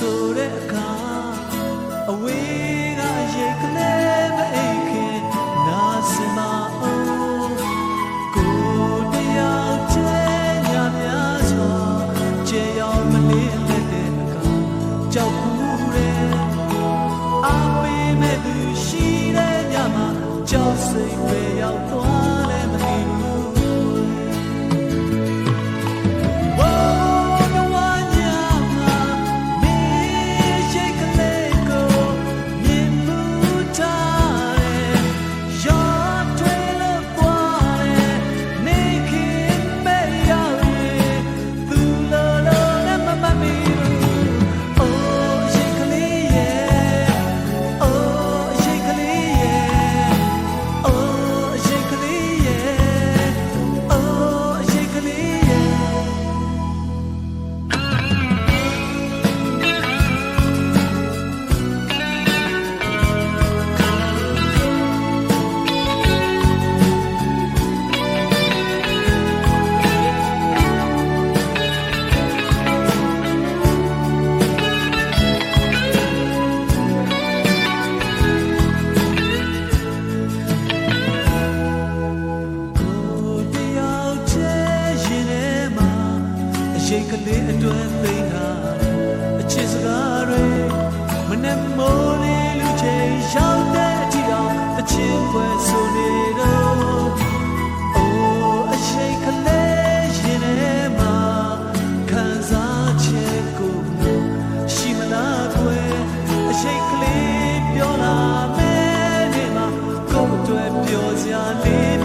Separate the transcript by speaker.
Speaker 1: ဆိုတဲ့အခါအဝေးကရိတ်ကလေးမအိတ်ခင်နာစင်မအောင်ကိုတယောက်တည်းညများစွာကြေရောက်မလေးလက်တဲ့အခါကြောက်ဘူးတဲ့အပေးမဲ့သူရှိတဲ့ညမှာကြောက်စိတ်ပဲရောက်သွား သေးအတွက်သိနာအချစ်စကားတွေမနဲ့မိုးလေးလူချင်းရောက်တဲ့အထိအောင်အချစ်ဖွယ်ဆိုနေတော့အိုးအရှိန်ကလေးရင်ထဲမှာခံစားချက်ကိုရှိမလားကွယ်အရှိန်ကလေးပြောလာမယ်ဒီမှာကိုယ်အတွက်ပြောစရာလေး